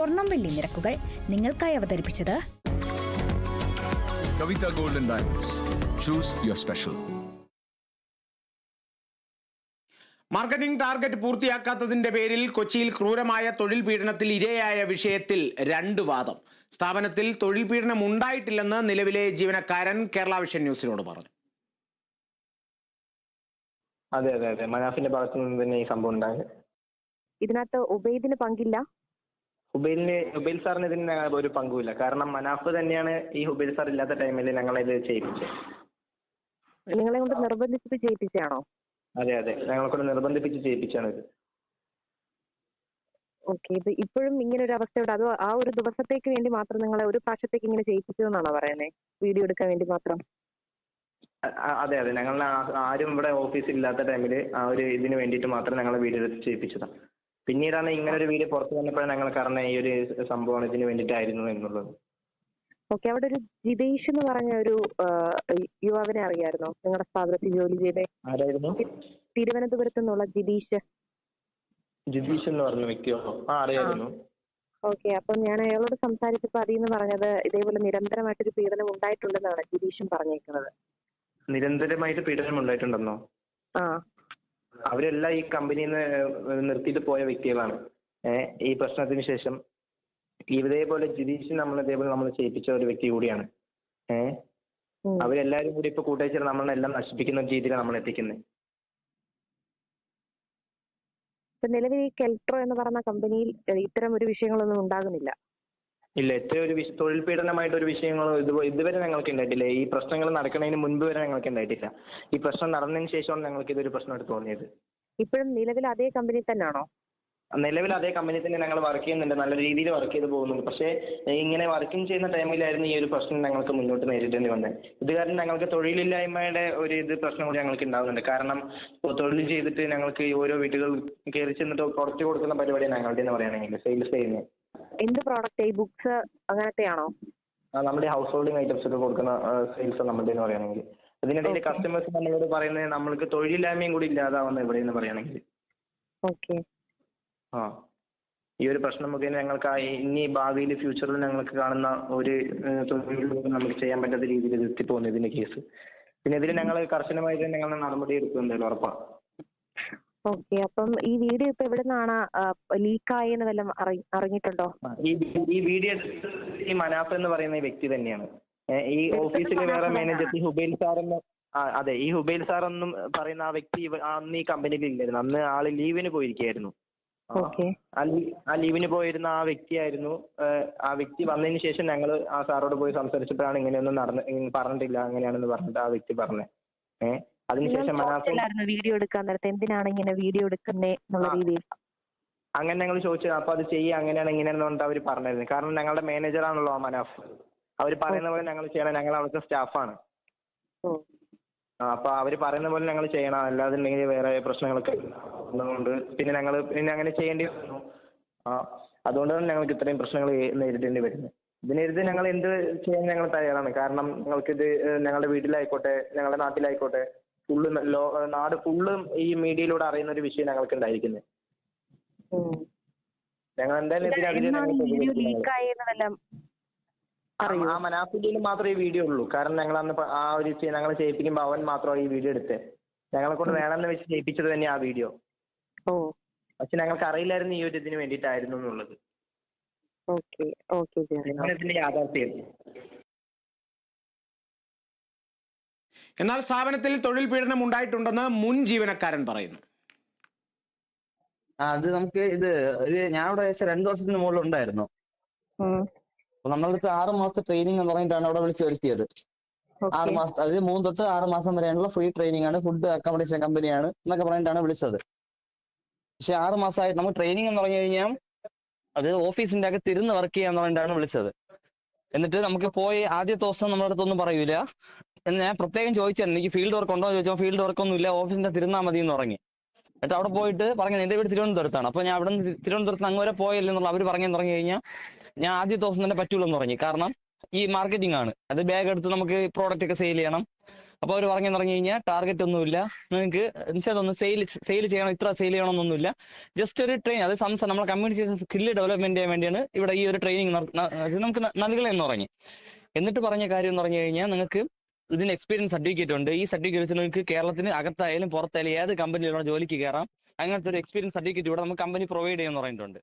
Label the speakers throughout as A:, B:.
A: സ്വർണം വെള്ളി നിരക്കുകൾ നിങ്ങൾക്കായി അവതരിപ്പിച്ചത്
B: Kavitha golden diamonds choose your special
C: marketing target പൂർത്തിയാക്കാത്തതിന്റെ പേരിൽ കൊച്ചിയിൽ ക്രൂരമായ തൊഴിൽ പീഡനത്തിൽ ഇരയായ വിഷയത്തിൽ രണ്ട് വാദം. സ്ഥാപനത്തിൽ തൊഴിൽ പീഡനം ഉണ്ടായിട്ടില്ലെന്ന് നിലവിലെ ജീവനക്കാരൻ കേരള വിഷൻ ന്യൂസിനോട് പറഞ്ഞു.
D: അതെ അതെ അതെ. മനാഫിന്റെ ഭാഗത്തുനിന്ന് തന്നെ ഈ സംഭവം ഉണ്ടായത്.
E: ഇതിനകത്ത് ഉബൈദിന് പങ്കില്ല.
D: ഹുബൈലിന് ഹുബൈൽ സാറിന് ഇതിന് ഒരു പങ്കുമില്ല. കാരണം മനാഫ് തന്നെയാണ് ഈ ഹുബൈൽ സാർ ഇല്ലാത്ത ടൈമിൽ ഞങ്ങളെ ഇത് ചെയ്യിപ്പിച്ചത്
E: നിങ്ങളെ കൊണ്ട് നിർബന്ധിച്ചിട്ട് ചെയ്യിപ്പിച്ചാണോ
D: അതെ അതെ. ഞങ്ങളെ കൊണ്ട് നിർബന്ധിപ്പിച്ച് ചെയ്യിപ്പിച്ചാണ് ഇത്.
E: ഓക്കെ. ഇത് ഇപ്പോഴും ഇങ്ങനെ ഒരു അവസ്ഥയുണ്ട്. അതോ ആ ഒരു ദിവസത്തേക്ക് വേണ്ടി മാത്രം നിങ്ങളെ ഒരു പ്രാവശ്യത്തേക്ക് ഇങ്ങനെ ചെയ്യിപ്പിച്ചു എന്നാണോ പറയുന്നത് വീഡിയോ എടുക്കാൻ വേണ്ടി മാത്രം.
D: അ- അതെ അതെ. ഞങ്ങൾ ആരും ഇവിടെ ഓഫീസിൽ ഇല്ലാത്ത ടൈമിൽ ആ ഒരു ഇതിന് വേണ്ടിയിട്ട് മാത്രം ഞങ്ങളെ വീഡിയോ എടുത്ത് ചെയ്യിപ്പിച്ചതാണ്. പിന്നീടാണ് ഇങ്ങനെ ഒരു വീഡിയോ പുറത്തു വന്നപ്പോഴാണ് ഞങ്ങൾ കാരണം ഈ ഒരു സംഭവം ഇതിന് വേണ്ടിയിട്ടായിരുന്നു എന്നുള്ളത്.
E: ഓക്കെ അവിടെ ഒരു ജിതേഷ് എന്ന് പറഞ്ഞ ഒരു യുവാവിനെ അറിയായിരുന്നോ? നിങ്ങളുടെ സ്ഥാപനത്തിൽ ജോലി ചെയ്ത.
D: ആരായിരുന്നു?
E: തിരുവനന്തപുരത്ത് നിന്നുള്ള ജിതീഷ്.
D: ജിതീഷ് എന്ന് പറഞ്ഞ വ്യക്തിയോ? ആ അറിയായിരുന്നു.
E: ഓക്കെ അപ്പോൾ ഞാൻ അയാളോട് സംസാരിച്ചപ്പോൾ അതിൽ നിന്ന് പറഞ്ഞത് ഇതേപോലെ നിരന്തരമായിട്ടൊരു പീഡനം ഉണ്ടായിട്ടുണ്ടെന്നാണ് ജിതീഷും പറഞ്ഞേക്കുന്നത്.
D: നിരന്തരമായിട്ട് പീഡനം ഉണ്ടായിട്ടുണ്ടെന്നോ?
E: ആ.
D: അവരെല്ലാം ഈ കമ്പനിയിൽ നിന്ന് നിർത്തിയിട്ട് പോയ വ്യക്തികളാണ്. ഈ പ്രശ്നത്തിന് ശേഷം ഇതേപോലെ ജിതീഷ് നമ്മൾ ഇതേപോലെ നമ്മൾ ചെയ്യിപ്പിച്ച ഒരു വ്യക്തി കൂടിയാണ്. ഏഹ്. അവരെല്ലാരും കൂടി ഇപ്പൊ കൂട്ടായി ചേർന്ന് നമ്മളെല്ലാം നശിപ്പിക്കുന്ന രീതിയിലാണ് നമ്മൾ എത്തിക്കുന്നത്
E: നിലവിൽ ഈ കെൽട്രോ എന്ന് പറഞ്ഞ കമ്പനിയിൽ ഇത്തരം ഒരു വിഷയങ്ങളൊന്നും ഉണ്ടാകുന്നില്ല.
D: ഇല്ല ഇത്രയും ഒരു വിഷ- തൊഴിൽ പീഡനമായിട്ട് ഒരു വിഷയങ്ങളോ ഇത് ഇതുവരെ ഞങ്ങൾക്ക് ഉണ്ടായിട്ടില്ല ഈ പ്രശ്നങ്ങൾ നടക്കുന്നതിന് മുൻപ് വരെ ഞങ്ങൾക്ക് ഉണ്ടായിട്ടില്ല ഈ പ്രശ്നം നടന്നതിന് ശേഷമാണ് ഞങ്ങൾക്ക് ഇതൊരു പ്രശ്നമായിട്ട് തോന്നിയത്.
E: ഇപ്പോഴും നിലവിൽ അതേ കമ്പനി തന്നെയാണോ
D: നിലവിൽ അതേ കമ്പനി തന്നെ ഞങ്ങൾ വർക്ക് ചെയ്യുന്നുണ്ട്. നല്ല രീതിയിൽ വർക്ക് ചെയ്ത് പോകുന്നുണ്ട്. പക്ഷേ ഇങ്ങനെ വർക്കിംഗ് ചെയ്യുന്ന ടൈമിലായിരുന്നു ഈ ഒരു പ്രശ്നം ഞങ്ങൾക്ക് മുന്നോട്ട് നേരിടേണ്ടി വന്നത്. ഇത് കാരണം ഞങ്ങൾക്ക് തൊഴിലില്ലായ്മയുടെ ഒരു ഇത് പ്രശ്നം കൂടി ഞങ്ങൾക്ക് ഉണ്ടാകുന്നുണ്ട് കാരണം തൊഴിൽ ചെയ്തിട്ട് ഞങ്ങൾക്ക് ഓരോ വീടുകൾ കയറി ചെന്നിട്ട് പുറത്ത് കൊടുക്കുന്ന പരിപാടിയാണ് ഞങ്ങളുടെ എന്ന് പറയുകയാണെങ്കിൽ സെയിൽസ് ചെയ്യുന്നത്.
E: എന്ത് പ്രോഡക്റ്റ് ഈ ബുക്സ് അങ്ങനത്തെയാണോ?
D: നമ്മുടെ ഹൗസ് ഹോൾഡിംഗ് ഐറ്റംസ് ഒക്കെ കൊടുക്കുന്ന സെയിൽസ് നമ്മുടെ എന്ന് പറയുകയാണെങ്കിൽ.
E: അതിനിടയിൽ
D: കസ്റ്റമേഴ്സ് നമ്മളോട് പറയുന്നത് നമ്മൾക്ക് തൊഴിലില്ലായ്മയും കൂടി ഇല്ലാതാവുന്ന ഇവിടെ എന്ന് പറയുകയാണെങ്കിൽ.
E: ഓക്കെ
D: ആ. ഈ ഒരു പ്രശ്നം മുഖേന ഞങ്ങൾക്ക് ഇനി ഭാവിയിൽ ഫ്യൂച്ചറിൽ ഞങ്ങൾക്ക് കാണുന്ന ഒരു നമുക്ക് ചെയ്യാൻ പറ്റാത്ത രീതിയിൽ എത്തിപ്പോകുന്നു ഇതിന്റെ കേസ് പിന്നെ ഇതിൽ ഞങ്ങൾ കർശനമായിട്ട് ഞങ്ങൾ നടപടി എടുക്കുന്നുണ്ട് ഉറപ്പാണ്
E: ഓക്കെ. അപ്പം ഈ വീഡിയോ ഇപ്പൊ എവിടുന്നാണ് ലീക്കായെന്ന് വല്ലതും അറി- അറിഞ്ഞിട്ടുണ്ടോ?
D: ഈ വീഡിയോ ഈ മനാഫ് എന്ന് പറയുന്ന വ്യക്തി തന്നെയാണ്. ഈ ഓഫീസിലെ വേറെ മാനേജർ ഹുബൈൽ സാർ എന്ന് അതെ ഈ ഹുബൈൽ സാർ എന്നും പറയുന്ന ആ വ്യക്തി അന്ന് ഈ കമ്പനിയിൽ ഇല്ലായിരുന്നു. അന്ന് ആൾ ലീവിന് പോയിരിക്കുകയായിരുന്നു. ആ.
E: ഓക്കെ.
D: ആ ലീ- ലീവിന് പോയിരുന്ന ആ വ്യക്തിയായിരുന്നു. ആ വ്യക്തി വന്നതിന് ശേഷം ഞങ്ങൾ ആ സാറോട് പോയി സംസാരിച്ചപ്പോഴാണ് ഇങ്ങനെയൊന്നും നടന്ന് പറഞ്ഞിട്ടില്ല അങ്ങനെയാണെന്ന് പറഞ്ഞിട്ട് ആ വ്യക്തി പറഞ്ഞത്. ഏഹ് അതിനുശേഷം മനാഫ്
E: വീഡിയോ എടുക്കാൻ നേരത്തെ. എന്തിനാണ് ഇങ്ങനെ വീഡിയോ എടുക്കുന്നേ എന്നുള്ള രീതിയിൽ?
D: അങ്ങനെ ഞങ്ങൾ ചോദിച്ചു അപ്പൊ അത് ചെയ്യുക അങ്ങനെയാണ് ഇങ്ങനെയാണെന്ന് പറഞ്ഞിട്ട് അവർ പറഞ്ഞിരുന്നു. കാരണം ഞങ്ങളുടെ മാനേജർ ആണല്ലോ ആ മനാഫ്. അവർ പറയുന്ന പോലെ ഞങ്ങൾ ചെയ്യണം. ഞങ്ങൾ അവിടുത്തെ സ്റ്റാഫാണ്
E: ആണ്.
D: അപ്പൊ അവർ പറയുന്ന പോലെ ഞങ്ങൾ ചെയ്യണം. അല്ലാതെ വേറെ പ്രശ്നങ്ങളൊക്കെ ഉള്ളതുകൊണ്ട് പിന്നെ ഞങ്ങൾ പിന്നെ അങ്ങനെ ചെയ്യേണ്ടി വന്നു. ആ അതുകൊണ്ടാണ് ഞങ്ങൾക്ക് ഇത്രയും പ്രശ്നങ്ങൾ നേരിടേണ്ടി വരുന്നത്. ഇതിനെതിരെ ഞങ്ങൾ എന്ത് ചെയ്യാൻ ഞങ്ങൾ തയ്യാറാണ്? കാരണം ഞങ്ങൾക്കിത് ഇത് ഞങ്ങളുടെ വീട്ടിലായിക്കോട്ടെ ഞങ്ങളുടെ നാട്ടിലായിക്കോട്ടെ ഫുള്ള് ലോ നാട് ഫുള്ളും ഈ മീഡിയയിലൂടെ അറിയുന്ന ഒരു വിഷയം ഞങ്ങൾക്ക് ഉണ്ടായിരിക്കുന്നത്. ഞങ്ങൾ എന്തായാലും ആ മനാഫിന്റെയിൽ മാത്രമേ ഈ വീഡിയോ ഉള്ളൂ. കാരണം ഞങ്ങൾ അന്ന് ആ ഒരു ഞങ്ങൾ ചെയ്യിപ്പിക്കുമ്പോൾ അവൻ മാത്രമാണ് ഈ വീഡിയോ എടുത്തത് ഞങ്ങളെ കൊണ്ട് വേണമെന്ന് വെച്ച് ചെയ്യിപ്പിച്ചത് തന്നെ ആ വീഡിയോ. പക്ഷെ ഞങ്ങൾക്ക് അറിയില്ലായിരുന്നു ഈ ഒരു ഇതിന് വേണ്ടിയിട്ടായിരുന്നു എന്നുള്ളത്. യാഥാർത്ഥ്യം
C: എന്നാൽ സ്ഥാപനത്തിൽ തൊഴിൽ പീഡനം ഉണ്ടായിട്ടുണ്ടെന്ന് മുൻ ജീവനക്കാരൻ പറയുന്നു.
F: അത് നമുക്ക് ഇത് ഒരു ഞാൻ അവിടെ ഏകദേശം രണ്ടു വർഷത്തിന് മുകളിൽ ഉണ്ടായിരുന്നു. അപ്പൊ നമ്മളടുത്ത് ആറ് മാസത്തെ ട്രെയിനിങ് എന്ന് പറഞ്ഞിട്ടാണ് അവിടെ വിളിച്ചു വരുത്തിയത്. ആറ് മാസം അതായത് മൂന്ന് തൊട്ട് ആറ് മാസം വരെയുള്ള ഫ്രീ ട്രെയിനിങ് ആണ് ഫുഡ് അക്കോമഡേഷൻ കമ്പനിയാണ് എന്നൊക്കെ പറഞ്ഞിട്ടാണ് വിളിച്ചത്. പക്ഷെ ആറ് മാസമായിട്ട് നമുക്ക് ട്രെയിനിങ് എന്ന് പറഞ്ഞു കഴിഞ്ഞാൽ അത് ഓഫീസിന്റെ അകത്ത് ഇരുന്ന് വർക്ക് ചെയ്യാന്ന് പറഞ്ഞിട്ടാണ് വിളിച്ചത്. എന്നിട്ട് നമുക്ക് പോയി ആദ്യ ദിവസം നമ്മുടെ അടുത്തൊന്നും പറയൂല. ഞാൻ പ്രത്യേകം ചോദിച്ചായിരുന്നു. എനിക്ക് ഫീൽഡ് വർക്ക് ഉണ്ടോ ചോദിച്ചപ്പോൾ ഫീൽഡ് വർക്ക് ഒന്നും ഇല്ല ഓഫീസിന്റെ തിരുന്നാൽ മതി എന്ന് പറഞ്ഞു. എന്നിട്ട് അവിടെ പോയിട്ട് പറഞ്ഞു എന്റെ വീട് തിരുവനന്തപുരത്താണ്. അപ്പൊ ഞാൻ അവിടെ നിന്ന് തിരുവനന്തപുരത്ത് അങ്ങ് വരെ പോയല്ലെന്നുള്ള അവർ പറഞ്ഞു പറഞ്ഞു കഴിഞ്ഞാൽ ഞാൻ ആദ്യ ദിവസം തന്നെ പറ്റുള്ളൂ എന്ന് പറഞ്ഞു. കാരണം ഈ മാർക്കറ്റിംഗ് ആണ്. അത് ബാഗ് എടുത്ത് നമുക്ക് പ്രോഡക്റ്റ് ഒക്കെ സെയിൽ ചെയ്യണം. അപ്പൊ അവർ പറഞ്ഞു തുടങ്ങി കഴിഞ്ഞാൽ ടാർഗറ്റ് ഒന്നുമില്ല നിങ്ങൾക്ക് ഒന്ന് സെയിൽ സെയിൽ ചെയ്യണം ഇത്ര സെയിൽ ചെയ്യണമെന്നൊന്നുമില്ല ജസ്റ്റ് ഒരു ട്രെയിൻ അത് സംസാരം നമ്മളെ കമ്മ്യൂണിക്കേഷൻ സ്കില്ല് ഡെവലപ്മെന്റ് ചെയ്യാൻ വേണ്ടിയാണ് ഇവിടെ ഈ ഒരു ട്രെയിനിങ് നമുക്ക് നൽകണമെന്ന് പറഞ്ഞു. എന്നിട്ട് പറഞ്ഞ കാര്യം എന്ന് പറഞ്ഞു കഴിഞ്ഞാൽ നിങ്ങൾക്ക് ഇതിന് എക്സ്പീരിയൻസ് സർട്ടിഫിക്കറ്റ് ഉണ്ട്. ഈ സർട്ടിഫിക്കറ്റ് വെച്ച് നിങ്ങൾക്ക് കേരളത്തിന് അകത്തായാലും പുറത്തായാലും ഏത് കമ്പനിയിലുള്ള ജോലിക്ക് കയറാം അങ്ങനത്തെ ഒരു എക്സ്പീരിയൻസ് സർട്ടിഫിക്കറ്റ് ഇവിടെ നമുക്ക് കമ്പനി പ്രൊവൈഡ് ചെയ്യുമെന്ന് പറഞ്ഞിട്ടുണ്ട്.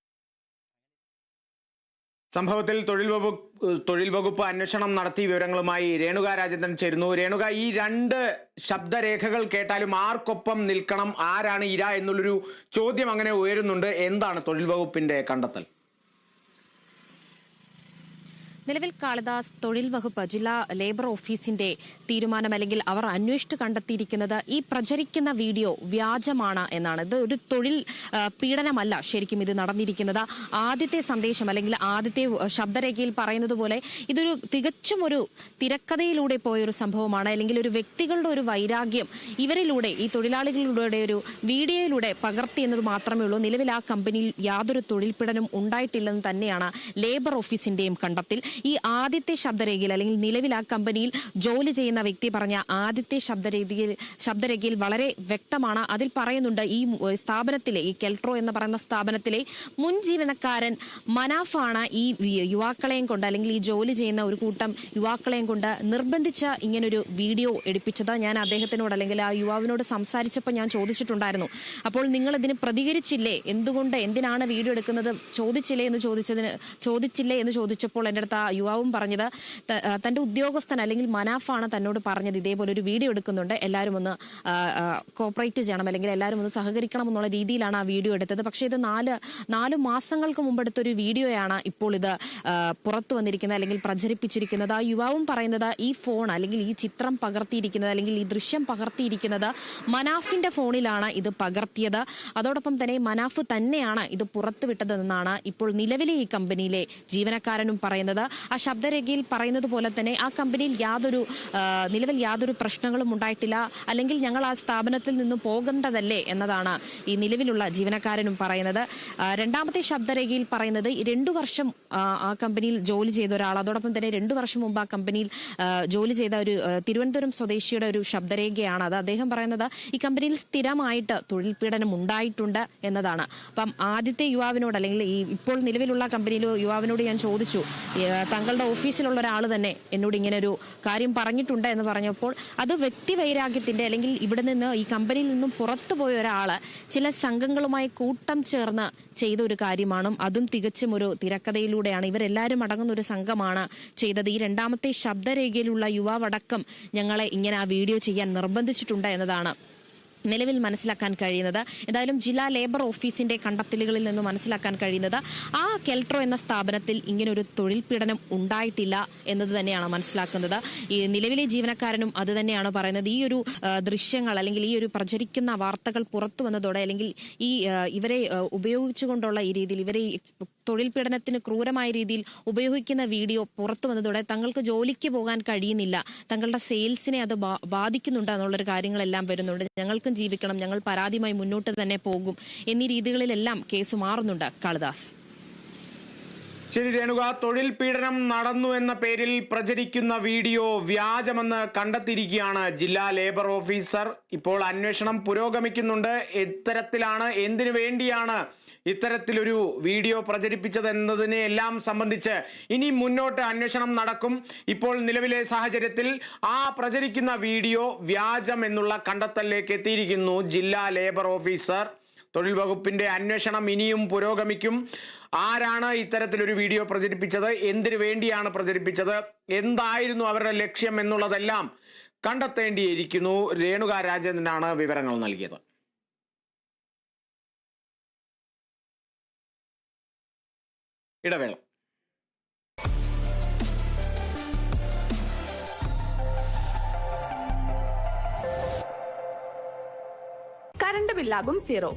C: സംഭവത്തിൽ തൊഴിൽ വകുപ്പ് തൊഴിൽ വകുപ്പ് അന്വേഷണം നടത്തി വിവരങ്ങളുമായി രേണുക രാജേന്ദ്രൻ ചേരുന്നു. രേണുക ഈ രണ്ട് ശബ്ദരേഖകൾ കേട്ടാലും ആർക്കൊപ്പം നിൽക്കണം? ആരാണ് ഇര എന്നുള്ളൊരു ചോദ്യം അങ്ങനെ ഉയരുന്നുണ്ട്. എന്താണ് തൊഴിൽ വകുപ്പിന്റെ കണ്ടെത്തൽ?
G: നിലവിൽ കാളിദാസ് തൊഴിൽ വകുപ്പ് ജില്ലാ ലേബർ ഓഫീസിന്റെ തീരുമാനം അല്ലെങ്കിൽ അവർ അന്വേഷിച്ച് കണ്ടെത്തിയിരിക്കുന്നത് ഈ പ്രചരിക്കുന്ന വീഡിയോ വ്യാജമാണ് എന്നാണ്. ഇത് ഒരു തൊഴിൽ പീഡനമല്ല ശരിക്കും ഇത് നടന്നിരിക്കുന്നത്. ആദ്യത്തെ സന്ദേശം അല്ലെങ്കിൽ ആദ്യത്തെ ശബ്ദരേഖയിൽ പറയുന്നത് പോലെ ഇതൊരു തികച്ചും ഒരു തിരക്കഥയിലൂടെ പോയൊരു സംഭവമാണ്. അല്ലെങ്കിൽ ഒരു വ്യക്തികളുടെ ഒരു വൈരാഗ്യം ഇവരിലൂടെ ഈ തൊഴിലാളികളുടെ ഒരു വീഡിയോയിലൂടെ പകർത്തി എന്നത് മാത്രമേ ഉള്ളൂ. നിലവിൽ ആ കമ്പനിയിൽ യാതൊരു തൊഴിൽ പീഡനം ഉണ്ടായിട്ടില്ലെന്ന് തന്നെയാണ് ലേബർ ഓഫീസിന്റെയും കണ്ടെത്തൽ. ഈ ആദ്യത്തെ ശബ്ദരേഖയിൽ അല്ലെങ്കിൽ നിലവിൽ ആ കമ്പനിയിൽ ജോലി ചെയ്യുന്ന വ്യക്തി പറഞ്ഞ ആദ്യത്തെ ശബ്ദരേഖയിൽ ശബ്ദരേഖയിൽ വളരെ വ്യക്തമാണ്. അതിൽ പറയുന്നുണ്ട് ഈ സ്ഥാപനത്തിലെ ഈ കെൽട്രോ എന്ന് പറയുന്ന സ്ഥാപനത്തിലെ മുൻ ജീവനക്കാരൻ മനാഫാണ് ഈ യുവാക്കളെയും കൊണ്ട് അല്ലെങ്കിൽ ഈ ജോലി ചെയ്യുന്ന ഒരു കൂട്ടം യുവാക്കളെയും കൊണ്ട് നിർബന്ധിച്ച ഇങ്ങനൊരു വീഡിയോ എടുപ്പിച്ചത്. ഞാൻ അദ്ദേഹത്തിനോട് അല്ലെങ്കിൽ ആ യുവാവിനോട് സംസാരിച്ചപ്പോൾ ഞാൻ ചോദിച്ചിട്ടുണ്ടായിരുന്നു. അപ്പോൾ നിങ്ങൾ ഇതിന് പ്രതികരിച്ചില്ലേ? എന്തുകൊണ്ട്? എന്തിനാണ് വീഡിയോ എടുക്കുന്നത്? ചോദിച്ചില്ലേ എന്ന് ചോദിച്ചതിന് ചോദിച്ചില്ലേ എന്ന് ചോദിച്ചപ്പോൾ എന്റെ അടുത്ത് ആ യുവാവും പറഞ്ഞത് തന്റെ ഉദ്യോഗസ്ഥൻ അല്ലെങ്കിൽ മനാഫാണ് തന്നോട് പറഞ്ഞത്. ഇതേപോലെ ഒരു വീഡിയോ എടുക്കുന്നുണ്ട്. എല്ലാവരും ഒന്ന് കോപ്പറേറ്റ് ചെയ്യണം അല്ലെങ്കിൽ എല്ലാവരും ഒന്ന് സഹകരിക്കണം എന്നുള്ള രീതിയിലാണ് ആ വീഡിയോ എടുത്തത്. പക്ഷേ ഇത് നാല് നാല് മാസങ്ങൾക്ക് മുമ്പ് ഒരു വീഡിയോയാണ് ഇപ്പോൾ ഇത് പുറത്തു വന്നിരിക്കുന്നത് അല്ലെങ്കിൽ പ്രചരിപ്പിച്ചിരിക്കുന്നത്. ആ യുവാവും പറയുന്നത് ഈ ഫോൺ അല്ലെങ്കിൽ ഈ ചിത്രം പകർത്തിയിരിക്കുന്നത് അല്ലെങ്കിൽ ഈ ദൃശ്യം പകർത്തിയിരിക്കുന്നത് മനാഫിന്റെ ഫോണിലാണ് ഇത് പകർത്തിയത്. അതോടൊപ്പം തന്നെ മനാഫ് തന്നെയാണ് ഇത് പുറത്തുവിട്ടതെന്നാണ് ഇപ്പോൾ നിലവിലെ ഈ കമ്പനിയിലെ ജീവനക്കാരനും പറയുന്നത്. ആ ശബ്ദരേഖയിൽ പറയുന്നത് പോലെ തന്നെ ആ കമ്പനിയിൽ യാതൊരു നിലവിൽ യാതൊരു പ്രശ്നങ്ങളും ഉണ്ടായിട്ടില്ല. അല്ലെങ്കിൽ ഞങ്ങൾ ആ സ്ഥാപനത്തിൽ നിന്ന് പോകേണ്ടതല്ലേ എന്നതാണ് ഈ നിലവിലുള്ള ജീവനക്കാരനും പറയുന്നത്. രണ്ടാമത്തെ ശബ്ദരേഖയിൽ പറയുന്നത് രണ്ടു വർഷം ആ, കമ്പനിയിൽ ജോലി ചെയ്ത ഒരാൾ അതോടൊപ്പം തന്നെ രണ്ടു വർഷം മുമ്പ് ആ കമ്പനിയിൽ ജോലി ചെയ്ത ഒരു തിരുവനന്തപുരം സ്വദേശിയുടെ ഒരു ശബ്ദരേഖയാണ് അത്. അദ്ദേഹം പറയുന്നത് ഈ കമ്പനിയിൽ സ്ഥിരമായിട്ട് തൊഴിൽ പീഡനം ഉണ്ടായിട്ടുണ്ട് എന്നതാണ്. അപ്പം ആദ്യത്തെ യുവാവിനോട് അല്ലെങ്കിൽ ഈ ഇപ്പോൾ നിലവിലുള്ള കമ്പനിയിലെ യുവാവിനോട് ഞാൻ ചോദിച്ചു തങ്ങളുടെ ഓഫീസിലുള്ള ഒരാൾ തന്നെ എന്നോട് ഇങ്ങനെ ഒരു കാര്യം പറഞ്ഞിട്ടുണ്ട് എന്ന് പറഞ്ഞപ്പോൾ അത് വ്യക്തി വൈരാഗ്യത്തിന്റെ അല്ലെങ്കിൽ ഇവിടെ നിന്ന് ഈ കമ്പനിയിൽ നിന്നും പുറത്തു പോയ ഒരാൾ ചില സംഘങ്ങളുമായി കൂട്ടം ചേർന്ന് ചെയ്ത ഒരു കാര്യമാണ്. അതും തികച്ചും ഒരു തിരക്കഥയിലൂടെയാണ്. ഇവരെല്ലാവരും അടങ്ങുന്ന ഒരു സംഘമാണ് ചെയ്തത്. ഈ രണ്ടാമത്തെ ശബ്ദരേഖയിലുള്ള യുവാവടക്കം ഞങ്ങളെ ഇങ്ങനെ ആ വീഡിയോ ചെയ്യാൻ നിർബന്ധിച്ചിട്ടുണ്ട് എന്നതാണ്. നിലവിൽ മനസ്സിലാക്കാൻ കഴിയുന്നത്. എന്തായാലും ജില്ലാ ലേബർ ഓഫീസിന്റെ കണ്ടെത്തലുകളിൽ നിന്ന് മനസ്സിലാക്കാൻ കഴിയുന്നത് ആ കെൽട്രോ എന്ന സ്ഥാപനത്തിൽ ഇങ്ങനെ ഒരു തൊഴിൽ പീഡനം ഉണ്ടായിട്ടില്ല എന്നത് തന്നെയാണ് മനസ്സിലാക്കുന്നത്. ഈ നിലവിലെ ജീവനക്കാരനും അത് തന്നെയാണ് പറയുന്നത്. ഈ ഒരു ദൃശ്യങ്ങൾ അല്ലെങ്കിൽ ഈ ഒരു പ്രചരിക്കുന്ന വാർത്തകൾ പുറത്തു വന്നതോടെ അല്ലെങ്കിൽ ഈ ഇവരെ ഉപയോഗിച്ചുകൊണ്ടുള്ള ഈ രീതിയിൽ ഇവരെ തൊഴിൽ പീഡനത്തിന് ക്രൂരമായ രീതിയിൽ ഉപയോഗിക്കുന്ന വീഡിയോ പുറത്തു വന്നതോടെ തങ്ങൾക്ക് ജോലിക്ക് പോകാൻ കഴിയുന്നില്ല. തങ്ങളുടെ സെയിൽസിനെ അത് ബാധിക്കുന്നുണ്ട് എന്നുള്ളൊരു കാര്യങ്ങളെല്ലാം വരുന്നുണ്ട്. ഞങ്ങൾക്കും ജീവിക്കണം. ഞങ്ങൾ പരാതിയുമായി മുന്നോട്ട് തന്നെ പോകും. എന്നീ രീതികളിലെല്ലാം കേസ് മാറുന്നുണ്ട് കാളിദാസ്.
C: ശരി രേണുക. തൊഴിൽ പീഡനം നടന്നു എന്ന പേരിൽ പ്രചരിക്കുന്ന വീഡിയോ വ്യാജമെന്ന് കണ്ടെത്തിയിരിക്കുകയാണ് ജില്ലാ ലേബർ ഓഫീസർ. ഇപ്പോൾ അന്വേഷണം പുരോഗമിക്കുന്നുണ്ട്. ഇത്തരത്തിലാണ് എന്തിനു വേണ്ടിയാണ് ഇത്തരത്തിലൊരു വീഡിയോ പ്രചരിപ്പിച്ചത് എല്ലാം സംബന്ധിച്ച് ഇനി മുന്നോട്ട് അന്വേഷണം നടക്കും. ഇപ്പോൾ നിലവിലെ സാഹചര്യത്തിൽ ആ പ്രചരിക്കുന്ന വീഡിയോ വ്യാജം എന്നുള്ള കണ്ടെത്തലിലേക്ക് എത്തിയിരിക്കുന്നു ജില്ലാ ലേബർ ഓഫീസർ. തൊഴിൽ വകുപ്പിന്റെ അന്വേഷണം ഇനിയും പുരോഗമിക്കും. ആരാണ് ഇത്തരത്തിലൊരു വീഡിയോ പ്രചരിപ്പിച്ചത്? എന്തിനു വേണ്ടിയാണ് പ്രചരിപ്പിച്ചത്? എന്തായിരുന്നു അവരുടെ ലക്ഷ്യം എന്നുള്ളതെല്ലാം കണ്ടെത്തേണ്ടിയിരിക്കുന്നു. രേണുക രാജേന്ദ്രനാണ് വിവരങ്ങൾ നൽകിയത്. ഇടവേള.
H: കറണ്ട് ബില്ലാകും സീറോ.